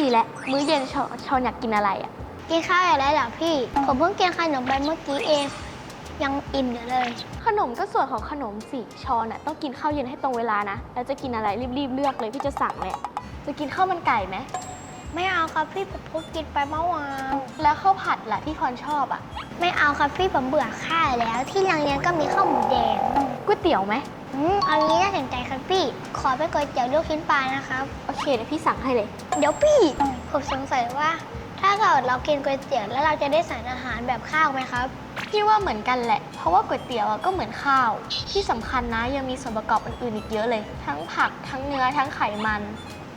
ดีแล้วมื้อเย็นชอนชอนอยากกินอะไรอะ กินข้าวอย่างไรเหรอพี่ ผมเพิ่งกินขนมไปเมื่อกี้เอง ยังอิ่มอยู่เลย ขนมก็ส่วนของขนมสิชอนอะต้องกินข้าวเย็นให้ตรงเวลานะ แล้วจะกินอะไรรีบๆเลือกเลยพี่จะสั่งเลยจะกินข้าวมันไก่ไหม ไม่เอาครับพี่ผมเพิ่งกินไปเมื่อวานแล้วข้าวผัดล่ะที่พรชอบอะ ไม่เอาครับพี่ผมเบื่อข้าวแล้ว ที่โรงเรียนก็มีข้าวหมูแดง ก๋วยเตี๋ยวไหมอืมเอางี้น่าสนใจครับพี่ ขอไปก๋วยเตี๋ยวลูกชิ้นปลานะครับ โอเคเดี๋ยวพี่สั่งให้เลย เดี๋ยวพี่ ผมสงสัยว่า ถ้าเกิดเรากินก๋วยเตี๋ยวแล้วเราจะได้สารอาหารแบบข้าวไหมครับ พี่ว่าเหมือนกันแหละ เพราะว่าก๋วยเตี๋ยวอะก็เหมือนข้าว ที่สำคัญนะยังมีส่วนประกอบอื่นๆอีกเยอะเลย ทั้งผัก ทั้งเนื้อ ทั้งไขมัน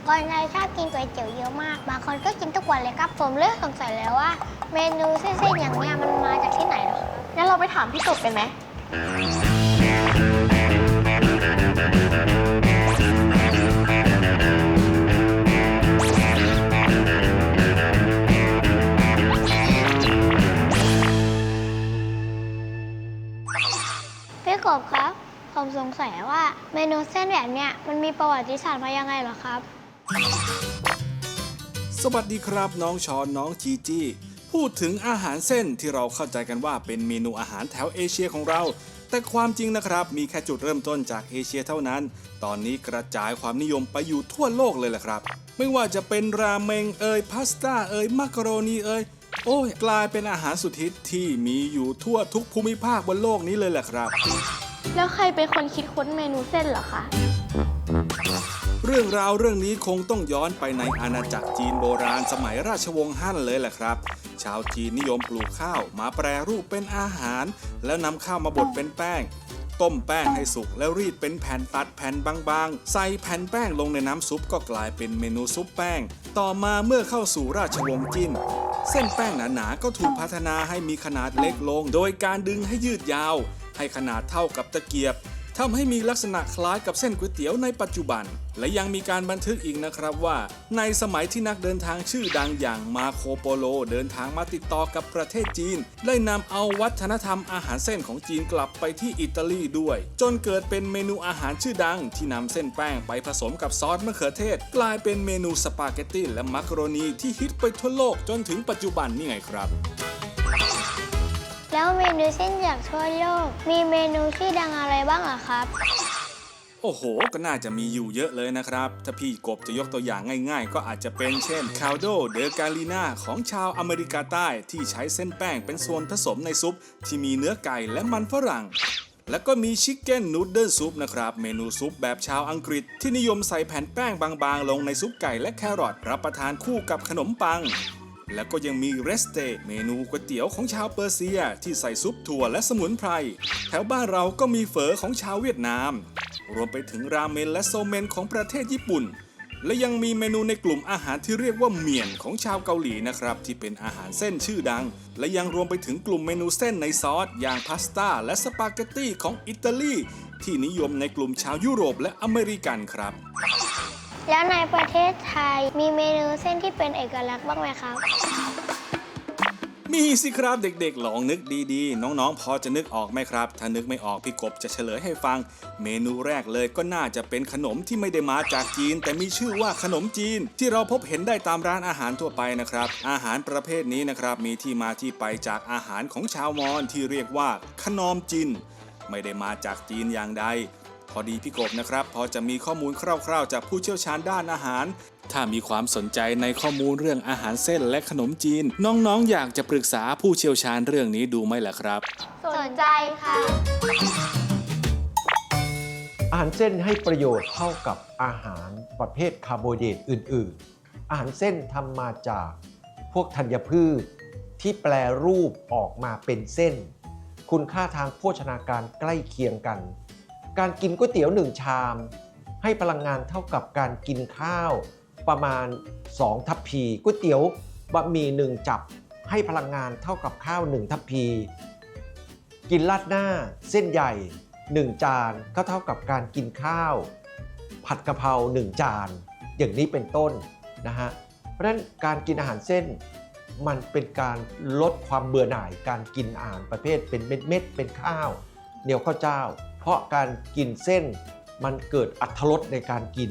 คนไทยชอบกินก๋วยเตี๋ยวเยอะมาก บางคนก็กินทุกวันเลยครับ ผมเริ่มสงสัยแล้วว่า เมนูเส้นๆอย่างเนี้ยมันมาจากที่ไหนเหรอครับงั้นเราไปถามพี่กบกันไหม กบครับ ผมสงสัยว่าเมนูเส้นแบบเนี้ยมันมีประวัติศาสตร์มายังไงเหรอครับ สวัสดีครับน้องชอนน้องจีจี้พูดถึงอาหารเส้นที่เราเข้าใจกันว่าเป็นเมนูอาหารแถวเอเชียของเรา แต่ความจริงนะครับมีแค่จุดเริ่มต้นจากเอเชียเท่านั้น ตอนนี้กระจายความนิยมไปอยู่ทั่วโลกเลยแหละครับ ไม่ว่าจะเป็นราเมงเอยพาสต้าเอยมักกะโรนีเอยโอ้ยกลายเป็นอาหารสุดฮิตที่มีอยู่ทั่วทุกภูมิภาคบนโลกนี้เลยแหละครับ แล้วใครเป็นคนคิดค้นเมนูเส้นเหรอคะ เรื่องราวเรื่องนี้คงต้องย้อนไปในอาณาจักรจีนโบราณสมัยราชวงศ์ฮั่นเลยแหละครับ ชาวจีนนิยมปลูกข้าวมาแปรรูปเป็นอาหาร แล้วนำข้าวมาบดเป็นแป้ง ต้มแป้งให้สุกแล้วรีดเป็นแผ่นตัดแผ่นบางๆ ใส่แผ่นแป้งลงในน้ำซุปก็กลายเป็นเมนูซุปแป้ง ต่อมาเมื่อเข้าสู่ราชวงศ์จิ้นเส้นแป้งหนาๆก็ถูกพัฒนาให้มีขนาดเล็กลง โดยการดึงให้ยืดยาว ให้ขนาดเท่ากับตะเกียบทำให้มีลักษณะคล้ายกับเส้นก๋วยเตี๋ยวในปัจจุบัน และยังมีการบันทึกอีกนะครับว่า ในสมัยที่นักเดินทางชื่อดังอย่างมาโคโปโลเดินทางมาติดต่อกับประเทศจีน ได้นำเอาวัฒนธรรมอาหารเส้นของจีนกลับไปที่อิตาลีด้วย จนเกิดเป็นเมนูอาหารชื่อดัง ที่นำเส้นแป้งไปผสมกับซอสมะเขือเทศ กลายเป็นเมนูสปาเกตตีและมักโรนีที่ฮิตไปทั่วโลกจนถึงปัจจุบันนี่ไงครับ แล้วเมนูเส้นจากทั่วโลก มีเมนูที่ดังอะไรบ้างอะครับ โอ้โห ก็น่าจะมีอยู่เยอะเลยนะครับ ถ้าพี่กบจะยกตัวอย่างง่าย ๆ ก็อาจจะเป็นเช่นคาโดเดอกาลีนาของชาวอเมริกาใต้ที่ใช้เส้นแป้งเป็นส่วนผสมในซุป ที่มีเนื้อไก่และมันฝรั่ง แล้วก็มีชิคเก้นนูดเดิลซุปนะครับ เมนูซุปแบบชาวอังกฤษ ที่นิยมใส่แผ่นแป้งบางๆ ลงในซุปไก่และแครอทรับประทานคู่กับขนมปัง แล้วก็ยังมีเรสเตเมนูก๋วยเตี๋ยวของชาวเปอร์เซีย ที่ใส่ซุปถั่วและสมุนไพร แถวบ้านเราก็มีเฝอของชาวเวียดนาม รวมไปถึงราเมนและโซเมนของประเทศญี่ปุ่น และยังมีเมนูในกลุ่มอาหารที่เรียกว่าเมียนของชาวเกาหลีนะครับ ที่เป็นอาหารเส้นชื่อดัง และยังรวมไปถึงกลุ่มเมนูเส้นในซอสอย่างพาสต้าและสปาเกตตีของอิตาลีที่นิยมในกลุ่มชาวยุโรปและอเมริกันครับ แล้วในประเทศไทยมีเมนูเส้นที่เป็นเอกลักษณ์บ้างไหมครับ มีสิครับเด็กๆ ลองนึกดีๆ น้องๆ พอจะนึกออกไหมครับ ถ้านึกไม่ออกพี่กบจะเฉลยให้ฟัง เมนูแรกเลยก็น่าจะเป็นขนมที่ไม่ได้มาจากจีน แต่มีชื่อว่าขนมจีน ที่เราพบเห็นได้ตามร้านอาหารทั่วไปนะครับ อาหารประเภทนี้นะครับมีที่มาที่ไปจากอาหารของชาวมอญที่เรียกว่าขนมจีนไม่ได้มาจากจีนอย่างใด พอดีพี่กบนะครับ พอจะมีข้อมูลคร่าวๆ จากผู้เชี่ยวชาญด้านอาหาร ถ้ามีความสนใจในข้อมูลเรื่องอาหารเส้นและขนมจีน น้องๆอยากจะปรึกษาผู้เชี่ยวชาญเรื่องนี้ดูไหมล่ะครับ สนใจค่ะ อาหารเส้นให้ประโยชน์เท่ากับอาหารประเภทคาร์โบไฮเดรตอื่น ๆ อาหารเส้นทำมาจากพวกธัญพืชที่แปลรูปออกมาเป็นเส้น คุณค่าทางโภชนาการใกล้เคียงกัน การกินก๋วยเตี๋ยวหนึ่งชาม ให้พลังงานเท่ากับการกินข้าวประมาณ 2 ทัพพีก๋วยเตี๋ยวบะหมี่หนึ่งจับให้พลังงานเท่ากับข้าว 1 ทัพพี กินราดหน้า เส้นใหญ่ 1 จานก็เท่ากับการกินข้าว ผัดกะเพรา 1 จาน อย่างนี้เป็นต้นนะฮะเพราะฉะนั้นการกินอาหารเส้นมันเป็นการลดความเบื่อหน่ายการกินอาหารประเภทเป็นเม็ดๆเป็นข้าวเหนียวข้าวเจ้า เพราะการกินเส้นมันเกิดอัตรสในการกิน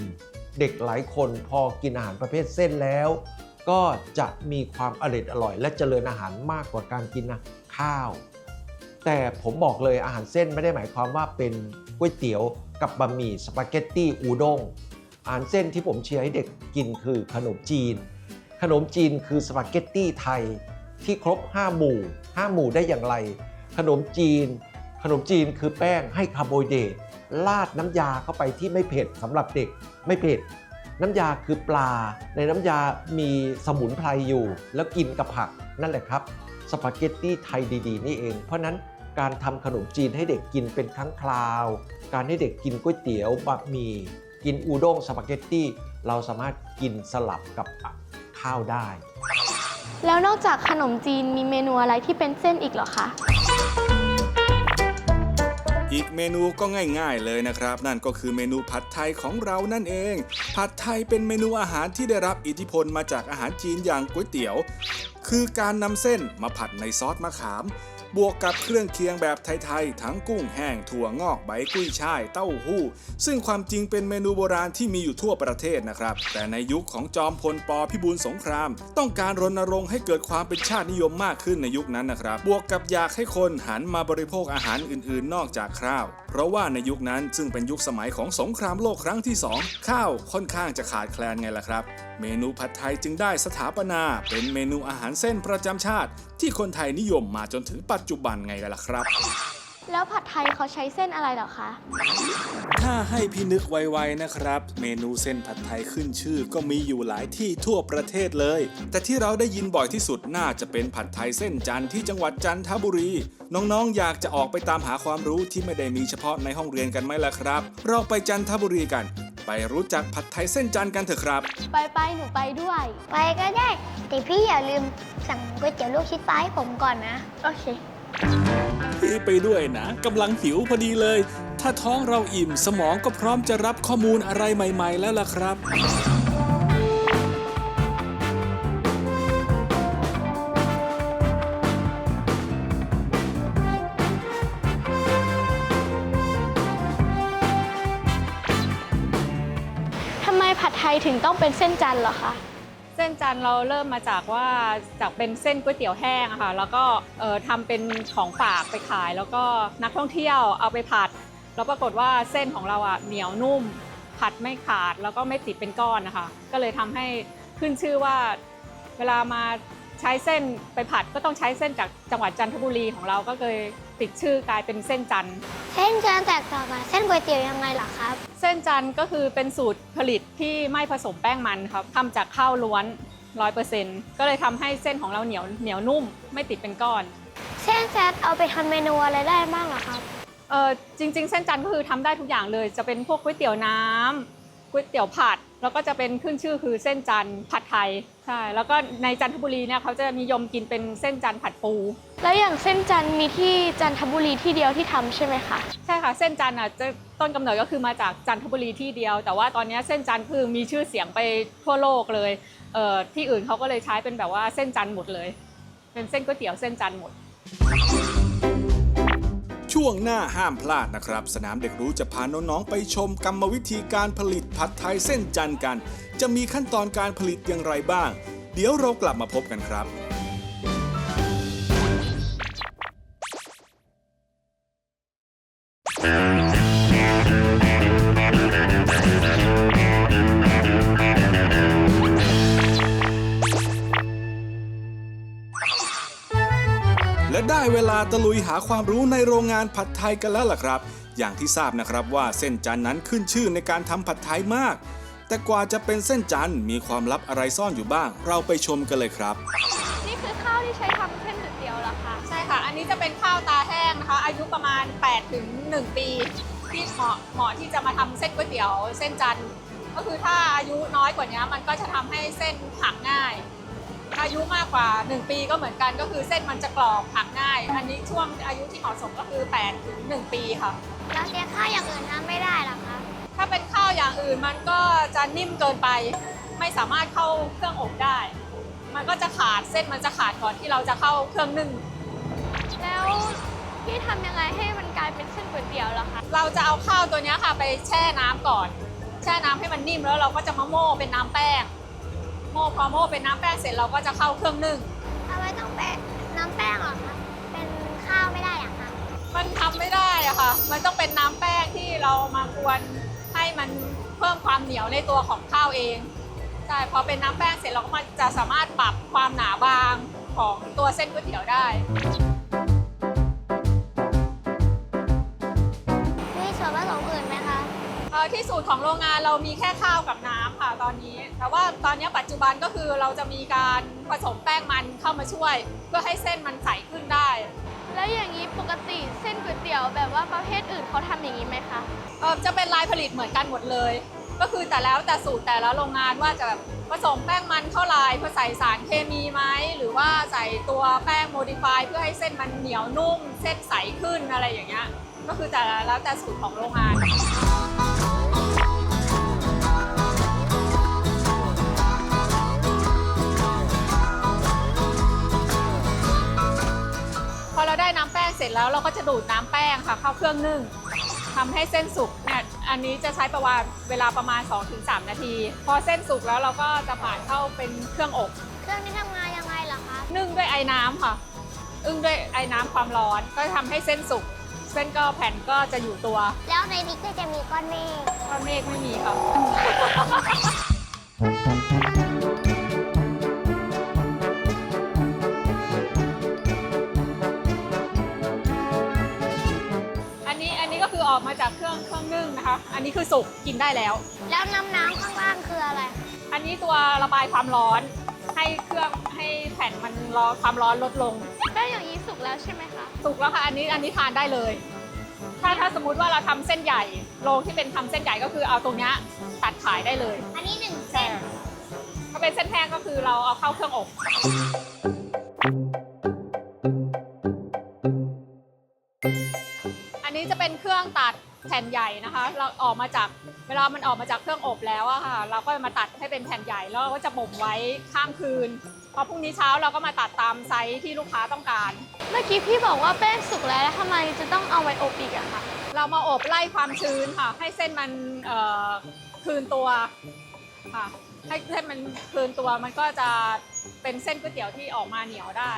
เด็กหลายคนพอกินอาหารประเภทเส้นแล้ว ก็จะมีความอร่อยอร่อย และเจริญอาหารมากกว่าการกินข้าว แต่ผมบอกเลยอาหารเส้นไม่ได้หมายความว่าเป็นก๋วยเตี๋ยวกับบะหมี่สปาเกตตี้อูด้งอาหารเส้นที่ผมเชียร์ให้เด็กกินคือขนมจีน ขนมจีนคือสปาเกตตี้ไทยที่ครบ 5 หมู่ 5 หมู่ได้อย่างไร ขนมจีน ขนมจีนคือแป้งให้คาร์โบไฮเดรตราดน้ำยาเข้าไปที่ไม่เผ็ดสำหรับเด็กไม่เผ็ด น้ำยาคือปลา ในน้ำยามีสมุนไพรอยู่ แล้วกินกับผักนั่นแหละครับสปาเกตตี้ไทยดีๆ นี่เอง เพราะฉะนั้นการทำขนมจีนให้เด็กกินเป็นครั้งคราว การให้เด็กกินก๋วยเตี๋ยวบะหมี่กินอูด้งสปาเกตตี้เราสามารถกินสลับกับข้าวได้ แล้วนอกจากขนมจีนมีเมนูอะไรที่เป็นเส้นอีกเหรอคะ อีกเมนูก็ง่ายๆเลยนะครับ นั่นก็คือเมนูผัดไทยของเรานั่นเอง ผัดไทยเป็นเมนูอาหารที่ได้รับอิทธิพลมาจากอาหารจีนอย่างก๋วยเตี๋ยว คือการนำเส้นมาผัดในซอสมะขาม บวกกับเครื่องเคียงแบบไทยๆ ทั้งกุ้งแห้งถั่วงอกใบกุ้ยช่ายเต้าหู้ ซึ่งความจริงเป็นเมนูโบราณที่มีอยู่ทั่วประเทศนะครับ แต่ในยุคของจอมพลปพิบูลสงคราม ต้องการรณรงค์ให้เกิดความเป็นชาตินิยมมากขึ้นในยุคนั้นนะครับ บวกกับอยากให้คนหันมาบริโภคอาหารอื่นๆ นอกจากข้าว เพราะว่าในยุคนั้นซึ่งเป็นยุคสมัยของสงครามโลกครั้งที่สองข้าวค่อนข้างจะขาดแคลนไงล่ะครับ เมนูผัดไทยจึงได้สถาปนา เป็นเมนูอาหารเส้นประจำชาติ ที่คนไทยนิยมมาจนถึงปัจจุบันไงกันล่ะครับ แล้วผัดไทยเขาใช้เส้นอะไรเหรอคะ ถ้าให้พี่นึกไวๆนะครับ เมนูเส้นผัดไทยขึ้นชื่อก็มีอยู่หลายที่ทั่วประเทศเลย แต่ที่เราได้ยินบ่อยที่สุดน่าจะเป็นผัดไทยเส้นจันทร์ที่จังหวัดจันทบุรี น้องๆ อยากจะออกไปตามหาความรู้ที่ไม่ได้มีเฉพาะในห้องเรียนกันไหมล่ะครับ เราไปจันทบุรีกัน ไปรู้จักผัดไทยเส้นจันทร์กันเถอะครับ ไปไปๆหนูไปด้วย ไปก็ได้ แต่พี่อย่าลืมสั่งก๋วยเตี๋ยวลูกชิ้นปลาให้ผมก่อนนะ โอเค พี่ไปด้วยนะกำลังหิวพอดีเลย ถ้าท้องเราอิ่มสมองก็พร้อมจะรับข้อมูลอะไรใหม่ ๆ แล้วล่ะครับทำไมผัดไทยถึงต้องเป็นเส้นจันทร์เหรอคะ เส้นจันทร์เราเริ่มมาจากว่าจากเป็นเส้นก๋วยเตี๋ยวแห้งอะค่ะแล้วก็เอ่อทำเป็นของฝากไปขาย แล้วก็นักท่องเที่ยวเอาไปผัด แล้วปรากฏว่าเส้นของเราอะเหนียวนุ่ม ผัดไม่ขาดแล้วก็ไม่ติดเป็นก้อนนะคะก็เลยทำให้ขึ้นชื่อว่าเวลามาใช้เส้นไปผัดก็ต้องใช้เส้นจากจังหวัดจันทบุรีของเราก็เลย ติดชื่อกลายเป็นเส้นจันทร์เส้นจานแตกต่างกับเส้นก๋วยเตี๋ยวยังไงล่ะครับ เส้นจันทร์ก็คือเป็นสูตรผลิตที่ไม่ผสมแป้งมันครับทำจากข้าวล้วนร้อยเปอร์เซ็นต์ก็เลยทำให้เส้นของเราเหนียวเหนียวนุ่มไม่ติดเป็นก้อน เส้นแซดเอาไปทำเมนูอะไรได้บ้างเหรอครับเออจริง ๆ เส้นจันทร์ก็คือทำได้ทุกอย่างเลย จะเป็นพวกก๋วยเตี๋ยวน้ำก๋วยเตี๋ยวผัด แล้วก็จะเป็นขึ้นชื่อคือเส้นจันทร์ผัดไทย ใช่ แล้วก็ในจันทบุรีเนี่ยเขาจะนิยมกินเป็นเส้นจันทร์ผัดปู แล้วอย่างเส้นจันทร์มีที่จันทบุรีที่เดียวที่ทำใช่ไหมคะใช่ค่ะ เส้นจันทร์อะจะต้นกำเนิดก็คือมาจากจันทบุรีที่เดียว แต่ว่าตอนนี้เส้นจันทร์คือมีชื่อเสียงไปทั่วโลกเลยเอ่อที่อื่นเขาก็เลยใช้เป็นแบบว่าเส้นจันทร์หมดเลย เป็นเส้นก๋วยเตี๋ยวเส้นจันทร์หมด ช่วงหน้าห้ามพลาดนะครับ สนามเด็กรู้จะพาน้องๆไปชมกรรมวิธีการผลิตผัดไทยเส้นจันทร์กัน จะมีขั้นตอนการผลิตอย่างไรบ้าง เดี๋ยวเรากลับมาพบกันครับ เวลาตะลุยหาความรู้ในโรงงานผัดไทยกันแล้วล่ะครับ อย่างที่ทราบนะครับว่าเส้นจันนั้นขึ้นชื่อในการทำผัดไทยมาก แต่กว่าจะเป็นเส้นจันมีความลับอะไรซ่อนอยู่บ้าง เราไปชมกันเลยครับ นี่คือข้าวที่ใช้ทำเส้นก๋วยเตี๋ยวเหรอคะใช่ค่ะ อันนี้จะเป็นข้าวตาแห้งนะคะ อายุประมาณ8ถึง1ปีที่เหมาะเหมาะที่จะมาทำเส้นก๋วยเตี๋ยว เส้นจันทร์ก็คือถ้าอายุน้อยกว่านี้มันก็จะทำให้เส้นหักง่าย อายุมากกว่า 1 ปีก็เหมือนกันก็คือเส้นมันจะกรอบหักง่าย อันนี้ช่วงอายุที่เหมาะสมก็คือ8ถึง1ปีค่ะแล้วเสียข้าวอย่างอื่นทำไม่ได้หรอคะถ้าเป็นข้าวอย่างอื่นมันก็จะนิ่มเกินไป ไม่สามารถเข้าเครื่องอบได้ มันก็จะขาดเส้นมันจะขาดก่อนที่เราจะเข้าเครื่องนึ่งแล้วพี่ทำยังไงให้มันกลายเป็นเส้นก๋วยเตี๋ยวล่ะคะเราจะเอาข้าวตัวเนี้ยค่ะไปแช่น้ำก่อน แช่น้ำให้มันนิ่มแล้วเราก็จะมาโม่เป็นน้ำแป้ง โม่พอโม่เป็นน้ำแป้งเสร็จเราก็จะเข้าเครื่องนึ่งทำไมต้องเป็นน้ำแป้งหรอคะเป็นข้าวไม่ได้หรอคะมันทำไม่ได้อะค่ะ มันต้องเป็นน้ำแป้งที่เรามากวนให้มันเพิ่มความเหนียวในตัวของข้าวเองใช่พอเป็นน้ำแป้งเสร็จเราก็มันจะสามารถปรับความหนาบางของตัวเส้นก๋วยเตี๋ยวได้ สูตรของโรงงานเรามีแค่ข้าวกับน้ำค่ะตอนนี้ แต่ว่าตอนนี้ปัจจุบันก็คือเราจะมีการผสมแป้งมันเข้ามาช่วย เพื่อให้เส้นมันใสขึ้นได้ แล้วอย่างนี้ปกติเส้นก๋วยเตี๋ยวแบบว่าประเภทอื่นเขาทำอย่างนี้ไหมคะเอ่อจะเป็นลายผลิตเหมือนกันหมดเลย ก็คือแต่แล้วแต่สูตรแต่ละโรงงานว่าจะแบบผสมแป้งมันเข้าลายเพื่อใส่สารเคมีไหมหรือว่าใส่ตัวแป้งโมดิฟายเพื่อให้เส้นมันเหนียวนุ่ม เส้นใสขึ้นอะไรอย่างเงี้ยก็คือแต่ละแล้วแต่สูตรของโรงงาน ร็จแล้วเราก็จะดูดน้ำแป้งค่ะเข้าเครื่องนึ่งทำให้เส้นสุกเนี่ยอันนี้จะใช้ประมาณเวลาประมาณ 2-3 นาที พอเส้นสุกแล้วเราก็จะผ่านเข้าเป็นเครื่องอบ เครื่องนี้ทำงานยังไงเหรอคะนึ่งด้วยไอ้น้ำค่ะ อึ้งด้วยไอ้น้ำความร้อนก็จะทำให้เส้นสุกเส้นก็แผ่นก็จะอยู่ตัว แล้วในนี้ก็จะมีก้อนเมฆก้อนเมฆไม่มีค่ะ มาจากเครื่องเครื่องนึ่งนะคะ อันนี้คือสุกกินได้แล้ว แล้วน้ำน้ำข้างล่างคืออะไร อันนี้ตัวระบายความร้อน ให้เครื่องให้แผ่นมันรอความร้อนลดลง ได้อย่างนี้สุกแล้วใช่ไหมคะ สุกแล้วค่ะ อันนี้อันนี้ทานได้เลย ถ้าถ้าสมมุติว่าเราทำเส้นใหญ่โรงที่เป็นทำเส้นใหญ่ก็คือเอาตรงเนี้ยตัดขายได้เลย อันนี้หนึ่งเส้นถ้าเป็นเส้นแห้งก็คือเราเอาเข้าเครื่องอบ ผ่นใหญ่นะคะ เราออกมาจากเวลามันออกมาจากเครื่องอบแล้วอะค่ะ เราก็มาตัดให้เป็นแผ่นใหญ่แล้วเราก็จะบ่มไว้ข้ามคืนพอพรุ่งนี้เช้าเราก็มาตัดตามไซส์ที่ลูกค้าต้องการ เมื่อกี้พี่บอกว่าแป้งสุกแล้วแล้วทำไมจะต้องเอาไว้อบอีกอะคะเรามาอบไล่ความชื้นค่ะ ให้เส้นมันเอ่อคืนตัวค่ะให้เส้นมันคืนตัวมันก็จะเป็นเส้นก๋วยเตี๋ยวที่ออกมาเหนียวได้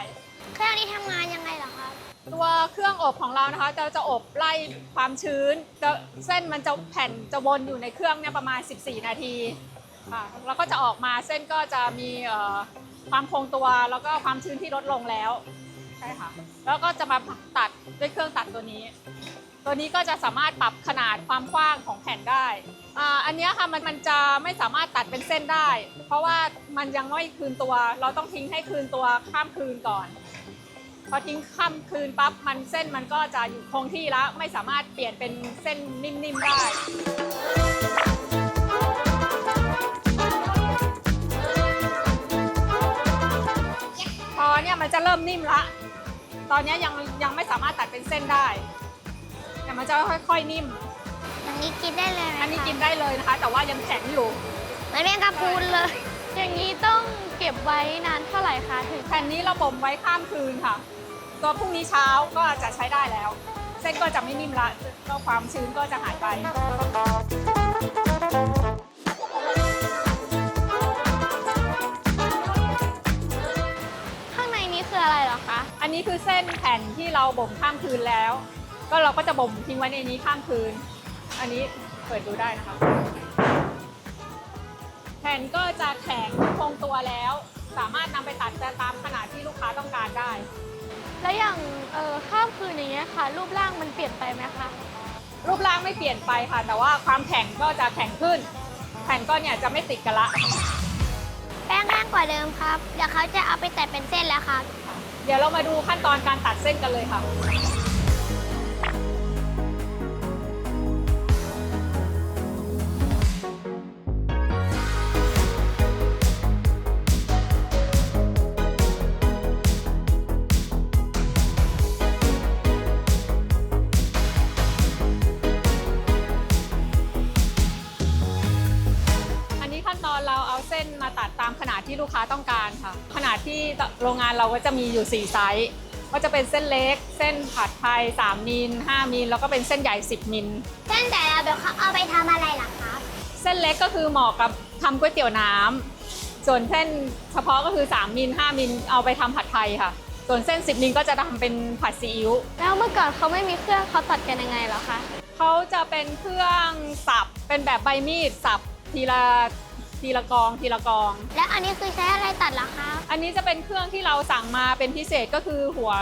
เครื่องนี้ทำงานยังไงเหรอคะ ตัวเครื่องอบของเรานะคะจะจะอบไล่ความชื้นจะเส้นมันจะแผ่นจะวนอยู่ในเครื่องเนี่ยประมาณ 14 นาทีค่ะแล้วก็จะออกมาเส้นก็จะมีความคงตัวแล้วก็ความชื้นที่ลดลงแล้วใช่ค่ะแล้วก็จะมาตัดด้วยเครื่องตัดตัวนี้ ตัวนี้ก็จะสามารถปรับขนาดความกว้างของแผ่นได้อันนี้ค่ะมันมันจะไม่สามารถตัดเป็นเส้นได้ เพราะว่ามันยังไม่คืนตัว เราต้องทิ้งให้คืนตัวข้ามคืนก่อน พอทิ้งข้ามคืนปั๊บมันเส้นมันก็จะอยู่คงที่แล้วไม่สามารถเปลี่ยนเป็นเส้นนิ่มๆได้ พอเนี่ยมันจะเริ่มนิ่มละ ตอนเนี้ยยังยังไม่สามารถตัดเป็นเส้นได้ แต่มันจะค่อยๆนิ่ม อันนี้กินได้เลยไหมคะอันนี้กินได้เลยนะคะ แต่ว่ายังแข็งอยู่เหมือนแมงกะพรุนเลย อย่างนี้ต้องเก็บไว้นานเท่าไหร่คะถึงแผ่นนี้เราบ่มไว้ข้ามคืนค่ะตัวพรุ่งนี้เช้าก็จะใช้ได้แล้ว เส้นก็จะไม่นิ่มละก็ความชื้นก็จะหายไปข้างในนี้คืออะไรเหรอคะ อันนี้คือเส้นแผ่นที่เราบ่มข้ามคืนแล้ว ก็เราก็จะบ่มทิ้งไว้ในนี้ข้ามคืน อันนี้เปิดดูได้นะคะ แผ่นก็จะแข็งคงตัวแล้ว สามารถนำไปตัดตามขนาดที่ลูกค้าต้องการได้ แล้วอย่างเออข้ามคืนอย่างเงี้ยค่ะ รูปร่างมันเปลี่ยนไปไหมคะรูปร่างไม่เปลี่ยนไปค่ะ แต่ว่าความแข็งก็จะแข็งขึ้น แผ่นก็เนี่ยจะไม่ติดกันละ แป้งแห้งกว่าเดิมครับ เดี๋ยวเขาจะเอาไปตัดเป็นเส้นแล้วครับ เดี๋ยวเรามาดูขั้นตอนการตัดเส้นกันเลยค่ะ ต้องการค่ะ ขนาดที่โรงงานเราก็จะมีอยู่ 4 ไซส์ ก็จะเป็นเส้นเล็ก เส้นผัดไทย 3 มิล 5 มิล แล้วก็เป็นเส้นใหญ่ 10 มิล เส้นแต่ละแบบเขาเอาไปทำอะไรล่ะครับเส้นเล็กก็คือเหมาะกับทำก๋วยเตี๋ยวน้ำส่วนเส้นเฉพาะก็คือ 3 มิล 5 มิล เอาไปทำผัดไทยค่ะ ส่วนเส้น 10 มิลก็จะทำเป็นผัดซีอิ๊ว แล้วเมื่อก่อนเขาไม่มีเครื่องเขาตัดกันยังไงเหรอคะเขาจะเป็นเครื่องสับ เป็นแบบใบมีดสับทีละ ทีละกองทีละกอง แล้วอันนี้คือใช้อะไรตัดล่ะครับอันนี้จะเป็นเครื่องที่เราสั่งมาเป็นพิเศษก็คือหัว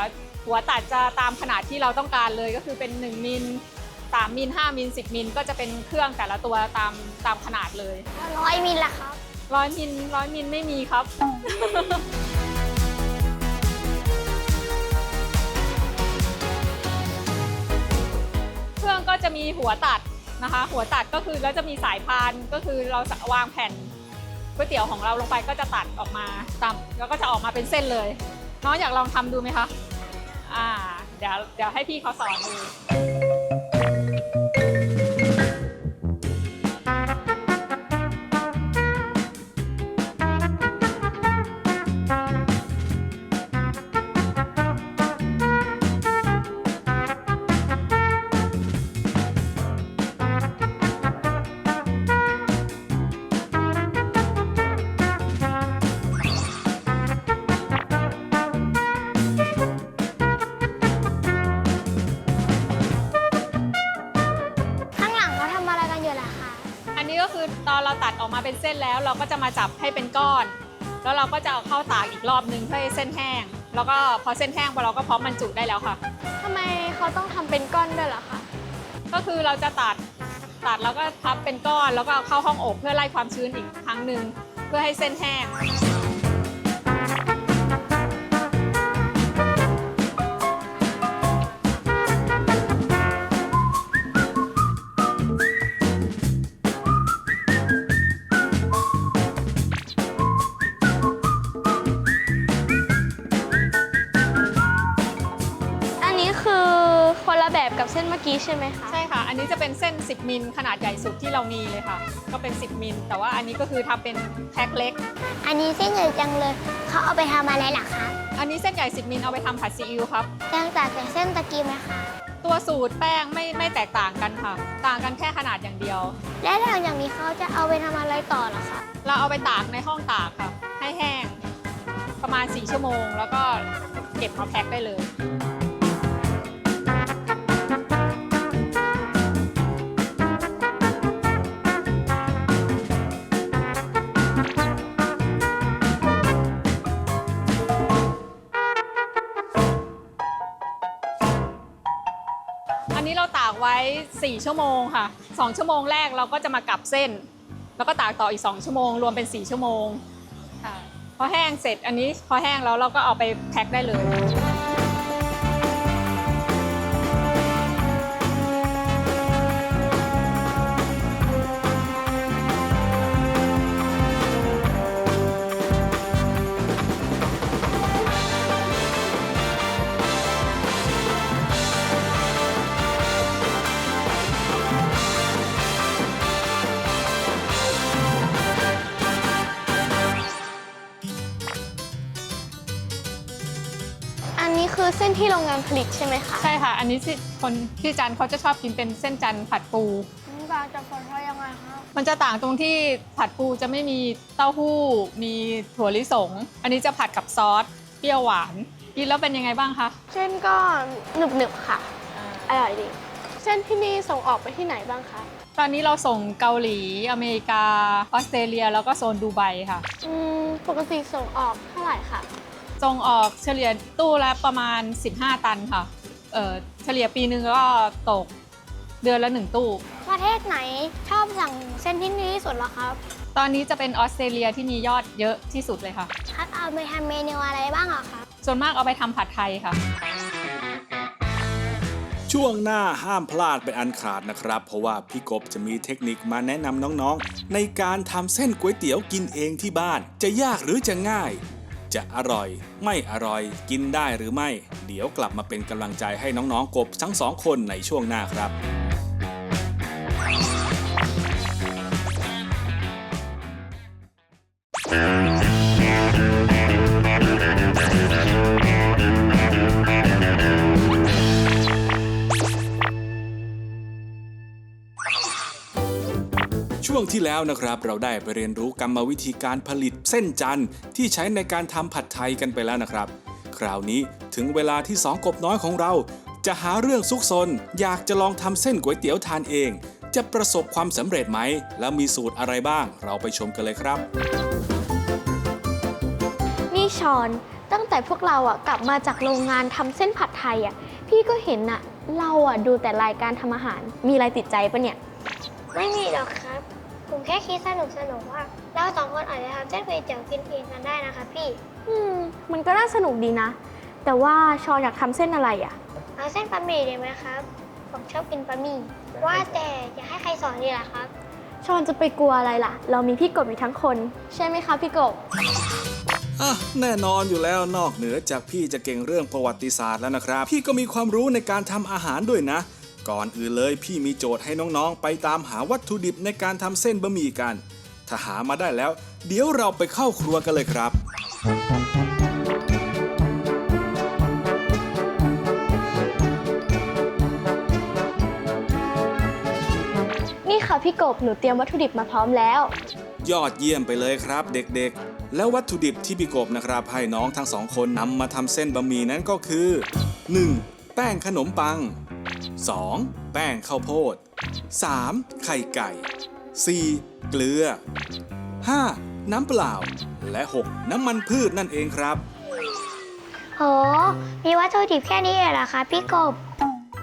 หัวตัดจะตามขนาดที่เราต้องการเลยก็คือเป็น 1มิล3มิล5มิล10มิลก็จะเป็นเครื่องแต่ละตัวตามตามขนาดเลยร้อยมิลล่ะครับร้อยมิลร้อยมิลไม่มีครับ เครื่องก็จะมีหัวตัด นะคะ หัวตัดก็คือแล้วจะมีสายพานก็คือเราจะวางแผ่นก๋วยเตี๋ยวของเราลงไปก็จะตัดออกมาตามแล้วก็จะออกมาเป็นเส้นเลย น้องอยากลองทำดูไหมคะ อ่า เดี๋ยวเดี๋ยวให้พี่เขาสอนดู เราตัดออกมาเป็นเส้นแล้วเราก็จะมาจับให้เป็นก้อน แล้วเราก็จะเอาเข้าตากอีกรอบนึงเพื่อให้เส้นแห้ง แล้วก็พอเส้นแห้งพอเราก็พร้อมบรรจุได้แล้วค่ะ ทำไมเขาต้องทำเป็นก้อนด้วยเหรอคะก็คือเราจะตัดตัดแล้วก็พับเป็นก้อน แล้วก็เอาเข้าห้องอบเพื่อไล่ความชื้นอีกครั้งหนึ่งเพื่อให้เส้นแห้ง ใช่ไหมคะ ใช่ค่ะ อันนี้จะเป็นเส้น 10 มิลขนาดใหญ่สุดที่เรามีเลยค่ะ ก็เป็น 10 มิล แต่ว่าอันนี้ก็คือทำเป็นแพ็คเล็ก อันนี้เส้นใหญ่จังเลย เขาเอาไปทำอะไรล่ะครับอันนี้เส้นใหญ่ 10 มิลเอาไปทำผัดซีอิ๊วครับยังตัดแต่เส้นตะกี้ไหมคะ ตัวสูตรแป้งไม่ไม่แตกต่างกันค่ะ ต่างกันแค่ขนาดอย่างเดียว และหลังจากนี้เขาจะเอาไปทำอะไรต่อเหรอคะ เราเอาไปตากในห้องตากค่ะ ให้แห้ง ประมาณ 4 ชั่วโมง แล้วก็เก็บมาแพ็คได้เลย 4 ชั่วโมงค่ะ 2 ชั่วโมงแรกเราก็จะมากลับเส้น แล้วก็ตากต่ออีก 2 ชั่วโมง รวมเป็น 4 ชั่วโมงค่ะพอแห้งเสร็จอันนี้พอแห้งแล้วเราก็เอาไปแพ็คได้เลย ที่โรงงานผลิตใช่ไหมคะใช่ค่ะ อันนี้ที่คนที่จันทร์เขาจะชอบกินเป็นเส้นจันทร์ผัดปูมันต่างจากคนเขายังไงครับมันจะต่างตรงที่ผัดปูจะไม่มีเต้าหู้ มีถั่วลิสง อันนี้จะผัดกับซอสเปรี้ยวหวานกินแล้วเป็นยังไงบ้างคะเส้นก็หนึบหนึบๆค่ะอร่อยดีเส้นที่นี่ส่งออกไปที่ไหนบ้างคะตอนนี้เราส่งเกาหลี อเมริกา ออสเตรเลีย แล้วก็โซนดูไบค่ะ อืม ปกติส่งออกเท่าไหร่คะ ส่งออกเฉลี่ยตู้ละประมาณ 15 ตันค่ะ เออเฉลี่ยปีนึงก็ตกเดือนละหนึ่งตู้ ประเทศไหนชอบสั่งเส้นที่นี่ที่สุดเหรอครับ ตอนนี้จะเป็นออสเตรเลียที่มียอดเยอะที่สุดเลยค่ะ ครับเอาไปทำเมนูอะไรบ้างเหรอครับ ส่วนมากเอาไปทำผัดไทยค่ะ ช่วงหน้าห้ามพลาดเป็นอันขาดนะครับ เพราะว่าพี่กบจะมีเทคนิคมาแนะนำน้องๆ ในการทำเส้นก๋วยเตี๋ยวกินเองที่บ้าน จะยากหรือจะง่าย จะอร่อย ไม่อร่อยกินได้หรือไม่ เดี๋ยวกลับมาเป็นกำลังใจให้น้องๆกบทั้งสองคนในช่วงหน้าครับ ที่แล้วนะครับ เราได้ไปเรียนรู้กรรมวิธีการผลิตเส้นจันทร์ที่ใช้ในการทำผัดไทยกันไปแล้วนะครับ คราวนี้ถึงเวลาที่สองกบน้อยของเรา จะหาเรื่องซุกซนอยากจะลองทำเส้นก๋วยเตี๋ยวทานเอง จะประสบความสำเร็จไหม แล้วมีสูตรอะไรบ้าง เราไปชมกันเลยครับ นี่ชอน ตั้งแต่พวกเราอะกลับมาจากโรงงานทำเส้นผัดไทยอะพี่ก็เห็นอะเราอะดูแต่รายการทำอาหารมีอะไรติดใจปะเนี่ย ไม่มีหรอกครับ ผมแค่คิดสนุกสนุกๆว่าเราสองคนอาจจะทำเส้นก๋วยเตี๋ยวกินเองกันได้นะคะพี่อืมมันก็น่าสนุกดีนะ แต่ว่าชอนอยากทำเส้นอะไรอะ เอาเส้นบะหมี่ได้ไหมครับ ผมชอบกินบะหมี่ว่าแต่จะให้ใครสอนดีล่ะครับ ชอนจะไปกลัวอะไรล่ะ เรามีพี่กบอยู่ทั้งคน ใช่ไหมคะพี่กบ อะแน่นอนอยู่แล้วนอกเหนือจากพี่จะเก่งเรื่องประวัติศาสตร์แล้วนะครับ พี่ก็มีความรู้ในการทำอาหารด้วยนะ ก่อนอื่นเลยพี่มีโจทย์ให้น้องๆ ไปตามหาวัตถุดิบในการทำเส้นบะหมี่กัน ถ้าหามาได้แล้ว เดี๋ยวเราไปเข้าครัวกันเลยครับ นี่ค่ะพี่กบหนูเตรียมวัตถุดิบมาพร้อมแล้ว ยอดเยี่ยมไปเลยครับเด็กๆ แล้ววัตถุดิบที่พี่กบนะครับให้น้องทั้งสองคนนำมาทำเส้นบะหมี่นั้นก็คือ 1. แป้งขนมปัง 2. แป้งข้าวโพด 3. ไข่ไก่ 4. เกลือ 5. น้ำเปล่า และ 6. น้ำมันพืชนั่นเองครับ โห มีวัตถุดิบแค่นี้เองเหรอคะพี่กบ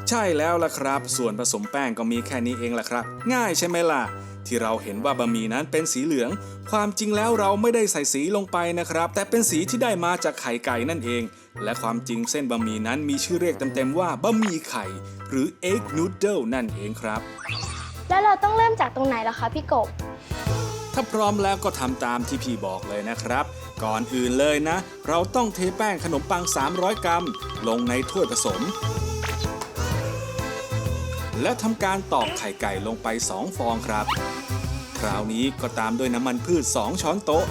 ใช่แล้วล่ะครับ ส่วนผสมแป้งก็มีแค่นี้เองล่ะครับ ง่ายใช่ไหมล่ะ ที่เราเห็นว่าบะหมี่นั้นเป็นสีเหลือง ความจริงแล้วเราไม่ได้ใส่สีลงไปนะครับ แต่เป็นสีที่ได้มาจากไข่ไก่นั่นเอง และความจริงเส้นบะหมี่นั้นมีชื่อเรียกเต็มๆว่าบะหมี่ไข่ หรือ egg noodle นั่นเองครับ แล้วเราต้องเริ่มจากตรงไหนล่ะคะพี่กบ ถ้าพร้อมแล้วก็ทำตามที่พี่บอกเลยนะครับ ก่อนอื่นเลยนะ เราต้องเทแป้งขนมปัง 300 กรัม ลงในถ้วยผสม และทำการตอกไข่ไก่ลงไป 2 ฟองครับ คราวนี้ก็ตามด้วยน้ำมันพืช 2 ช้อนโต๊ะ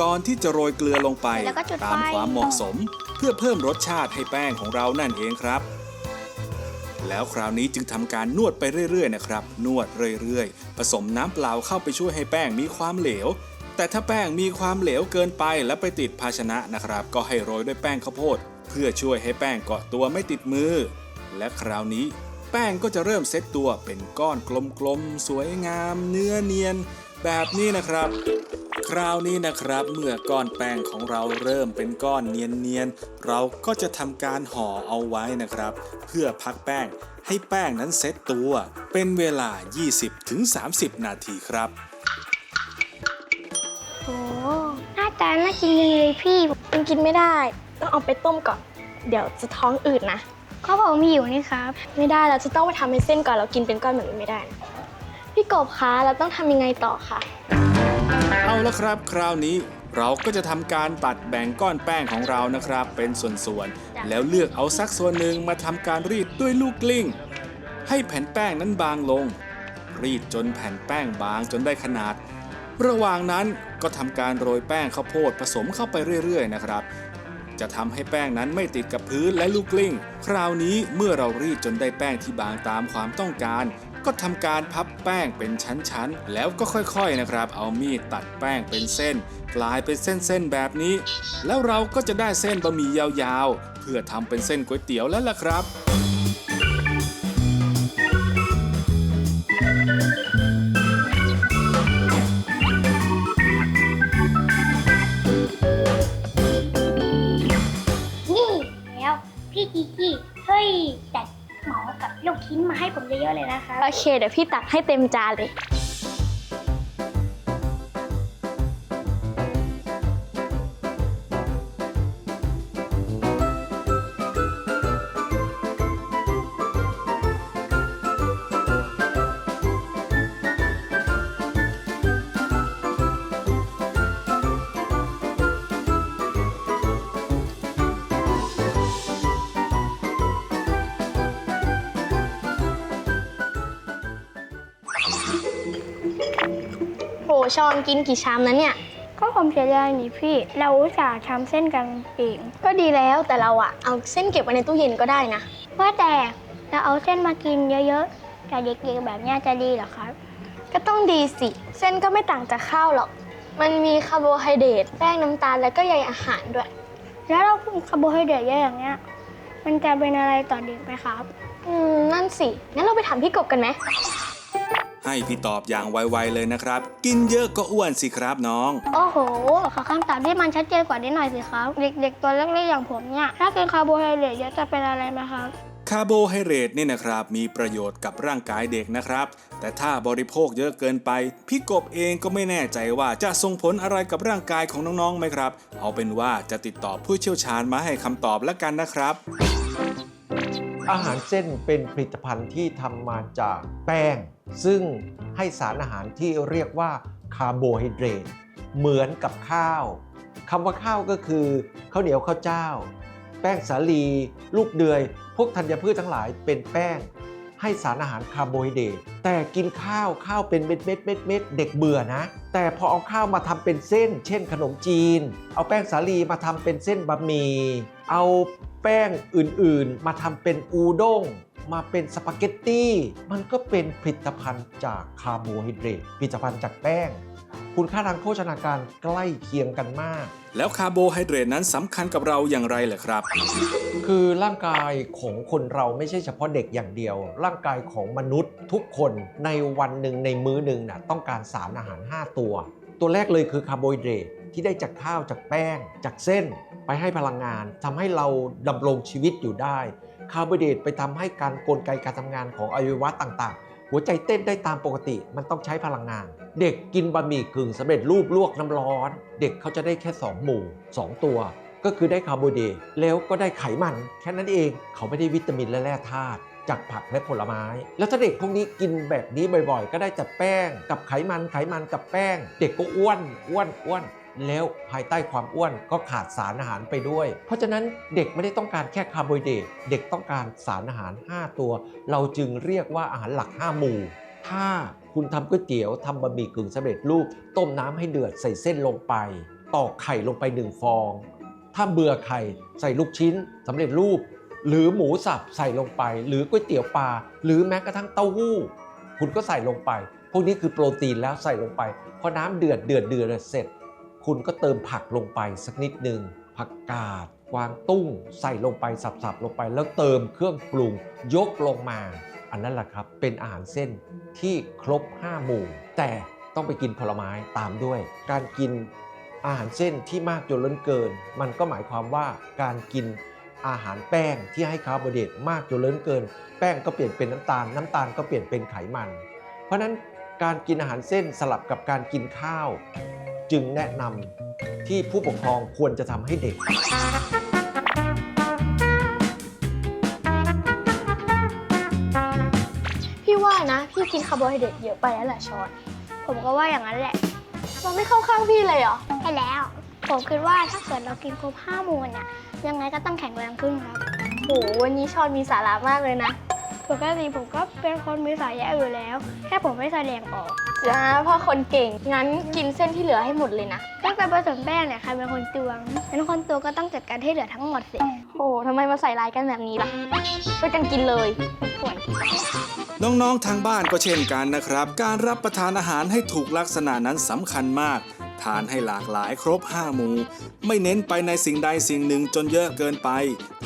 ก่อนที่จะโรยเกลือลงไปแล้วก็จุดไฟตามความเหมาะสม เพื่อเพิ่มรสชาติให้แป้งของเรานั่นเองครับ แล้วคราวนี้จึงทำการนวดไปเรื่อยๆนะครับ นวดเรื่อยๆ ผสมน้ำเปล่าเข้าไปช่วยให้แป้งมีความเหลว แต่ถ้าแป้งมีความเหลวเกินไปและไปติดภาชนะนะครับ ก็ให้โรยด้วยแป้งข้าวโพด เพื่อช่วยให้แป้งเกาะตัวไม่ติดมือ และคราวนี้ แป้งก็จะเริ่มเซตตัวเป็นก้อนกลมๆสวยงาม เนื้อเนียน แบบนี้นะครับ คราวนี้นะครับเมื่อก้อนแป้งของเราเริ่มเป็นก้อนเนียนๆเราก็จะทำการห่อเอาไว้นะครับ เพื่อพักแป้งให้แป้งนั้นเซตตัว เป็นเวลา 20-30 นาทีครับโหหน้าตาน่ากินจังเลยพี่มันกินไม่ได้ ต้องเอาไปต้มก่อน เดี๋ยวจะท้องอืดนะก็ผมมีอยู่นี่ครับ ไม่ได้เราจะต้องไปทำเป็นเส้นก่อนเรากินเป็นก้อนแบบนี้ไม่ได้นะพี่กบคะเราต้องทำยังไงต่อคะ เอาละครับ คราวนี้เราก็จะทำการตัดแบ่งก้อนแป้งของเรานะครับ เป็นส่วนๆ แล้วเลือกเอาสักส่วนหนึ่งมาทำการรีดด้วยลูกกลิ้ง ให้แผ่นแป้งนั้นบางลง รีดจนแผ่นแป้งบางจนได้ขนาด ระหว่างนั้นก็ทำการโรยแป้งข้าวโพดผสมเข้าไปเรื่อยๆ นะครับ จะทำให้แป้งนั้นไม่ติดกับพื้นและลูกกลิ้ง คราวนี้เมื่อเรารีดจนได้แป้งที่บางตามความต้องการ ก็ทำการพับแป้งเป็นชั้นๆ แล้วก็ค่อยๆนะครับ เอามีดตัดแป้งเป็นเส้น กลายเป็นเส้นๆแบบนี้ แล้วเราก็จะได้เส้นบะหมี่ยาวๆ เพื่อทำเป็นเส้นก๋วยเตี๋ยวแล้วล่ะครับ ผมเยอะๆเลยนะคะ โอเค เดี๋ยวพี่ตักให้เต็มจานเลย โหชอนกินกี่ชามนะเนี่ย ก็ผมเสียดายนี่พี่ เราอุตส่าห์ทำเส้นกันเองก็ดีแล้วแต่เราอะเอาเส้นเก็บไว้ในตู้เย็นก็ได้นะ ว่าแต่เราเอาเส้นมากินเยอะๆแต่เด็กๆแบบเนี้ยจะดีเหรอครับ ก็ต้องดีสิ เส้นก็ไม่ต่างจากข้าวหรอก มันมีคาร์โบไฮเดรตแป้งน้ำตาลแล้วก็ใยอาหารด้วย แล้วเราคุมคาร์โบไฮเดรตเยอะอย่างเงี้ย มันจะเป็นอะไรต่อเด็กไหมครับ อืมนั่นสิ งั้นเราไปถามพี่กบกันไหม ให้พี่ตอบอย่างไวๆเลยนะครับ กินเยอะก็อ้วนสิครับน้อง โอ้โห ขอคำตอบที่มันชัดเจนกว่านี้หน่อยสิครับ เด็กๆ ตัวเล็กๆ อย่างผมเนี่ย ถ้ากินคาร์โบไฮเดรตเยอะจะเป็นอะไรไหมครับ คาร์โบไฮเดรตนี่นะครับ มีประโยชน์กับร่างกายเด็กนะครับ แต่ถ้าบริโภคเยอะเกินไป พี่กบเองก็ไม่แน่ใจว่าจะส่งผลอะไรกับร่างกายของน้องๆไหมครับ เอาเป็นว่าจะติดต่อผู้เชี่ยวชาญมาให้คำตอบแล้วกันนะครับ อาหารเส้นเป็นผลิตภัณฑ์ที่ทำมาจากแป้ง ซึ่งให้สารอาหารที่เรียกว่าคาร์โบไฮเดรตเหมือนกับข้าวคำว่าข้าวก็คือข้าวเหนียวข้าวเจ้า แป้งสาลี ลูกเดือย พวกธัญพืชทั้งหลายเป็นแป้ง ให้สารอาหารคาร์โบไฮเดรตแต่กินข้าวข้าวเป็นเม็ดเม็ดเม็ดเม็ดเด็กเบื่อนะ แต่พอเอาข้าวมาทำเป็นเส้น เช่นขนมจีน เอาแป้งสาลีมาทำเป็นเส้นบะหมี่เอาแป้งอื่นๆ มาทำเป็นอูด้งมาเป็นสปาเกตตี้มันก็เป็นผลิตภัณฑ์จากคาร์โบไฮเดรตผลิตภัณฑ์จากแป้ง คุณค่าทางโภชนาการใกล้เคียงกันมาก แล้วคาร์โบไฮเดรตนั้นสำคัญกับเราอย่างไรเหรอครับ คือร่างกายของคนเราไม่ใช่เฉพาะเด็กอย่างเดียว ร่างกายของมนุษย์ทุกคนในวันหนึ่งในมื้อหนึ่งน่ะต้องการสารอาหาร 5 ตัว ตัวแรกเลยคือคาร์โบไฮเดรตที่ได้จากข้าวจากแป้ง จากเส้น ไปให้พลังงานทำให้เราดำรงชีวิตอยู่ได้ คาร์โบไฮเดรตไปทำให้การกลไกการทำงานของอวัยวะต่างๆ หัวใจเต้นได้ตามปกติ มันต้องใช้พลังงาน เด็กกินบะหมี่กึ่งสำเร็จรูปลวกน้ำร้อน เด็กเขาจะได้แค่ 2 หมู่ 2 ตัว ก็คือได้คาร์โบไฮเดรตแล้วก็ได้ไขมัน แค่นั้นเองเขาไม่ได้วิตามินและแร่ธาตุจากผักและผลไม้ แล้วถ้าเด็กพวกนี้กินแบบนี้บ่อยๆ ก็ได้แต่แป้ง กับไขมันไขมันกับแป้ง เด็กก็อ้วนอ้วนอ้วน แล้วภายใต้ความอ้วนก็ขาดสารอาหารไปด้วย เพราะฉะนั้นเด็กไม่ได้ต้องการแค่คาร์โบไฮเดรตเด็กต้องการสารอาหาร 5 ตัว เราจึงเรียกว่าอาหารหลัก 5 หมู่ ถ้าคุณทำก๋วยเตี๋ยวทำบะหมี่กึ่งสำเร็จรูป ต้มน้ำให้เดือดใส่เส้นลงไป ตอกไข่ลงไปหนึ่งฟอง ถ้าเบื่อไข่ใส่ลูกชิ้นสำเร็จรูป หรือหมูสับใส่ลงไป หรือก๋วยเตี๋ยวปลาหรือแม้กระทั่งเต้าหู้ คุณก็ใส่ลงไป พวกนี้คือโปรตีนแล้วใส่ลงไปพอน้ำเดือดเดือดเดือดเสร็จ คุณก็เติมผักลงไปสักนิดหนึ่งผักกาดกวางตุ้ง ใส่ลงไปสับๆลงไป แล้วเติมเครื่องปรุงยกลงมา อันนั้นแหละครับเป็นอาหารเส้นที่ครบ 5 หมู่ แต่ต้องไปกินผลไม้ตามด้วย การกินอาหารเส้นที่มากจนล้นเกิน มันก็หมายความว่าการกินอาหารแป้งที่ให้คาร์โบไฮเดรตมากจนล้นเกิน แป้งก็เปลี่ยนเป็นน้ำตาล น้ำตาลก็เปลี่ยนเป็นไขมัน เพราะฉะนั้นการกินอาหารเส้นสลับกับการกินข้าว จึงแนะนำที่ผู้ปกครองควรจะทำให้เด็ก พี่ว่านะ พี่กินคาร์โบไฮเดรตเยอะไปแล้วแหละช้อน ผมก็ว่าอย่างนั้นแหละ มันไม่เข้าข้างพี่เลยเหรอ ใช่แล้ว ผมคิดว่าถ้าเกิดเรากินครบห้าหมู่เนี่ยยังไงก็ต้องแข็งแรงขึ้นครับ โหวันนี้ช้อนมีสาระมากเลยนะ ปกติผมก็เป็นคนมีสายแย่อยู่แล้ว แค่ผมไม่แสดงออก จ้าพ่อคนเก่ง งั้นกินเส้นที่เหลือให้หมดเลยนะ ตั้งแต่ผสมแป้งเนี่ยใครเป็นคนตวงเป็นคนตัวก็ต้องจัดการให้เหลือทั้งหมดสิโหทำไมมาใส่ร้ายกันแบบนี้ล่ะช่วยกันกินเลยป่วยน้องๆทางบ้านก็เช่นกันนะครับ การรับประทานอาหารให้ถูกลักษณะนั้นสำคัญมาก ทานให้หลากหลายครบ 5 หมู่ ไม่เน้นไปในสิ่งใดสิ่งหนึ่งจนเยอะเกินไป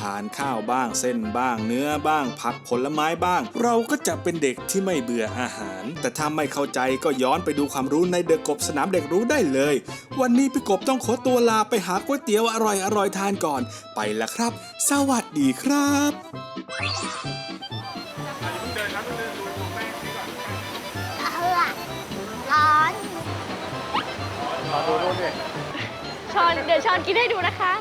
ทานข้าวบ้างเส้นบ้าง เนื้อบ้าง ผักผลไม้บ้าง เราก็จะเป็นเด็กที่ไม่เบื่ออาหาร แต่ถ้าไม่เข้าใจก็ย้อนไปดูความรู้ในเดอะกบสนามเด็กรู้ได้เลย วันนี้พี่กบต้องขอตัวลาไปหาก๋วยเตี๋ยวอร่อยๆทานก่อน ไปละครับ สวัสดีครับ อดูรูปดิช้อนเดี๋ยวช้อนกินให้ดูนะคะ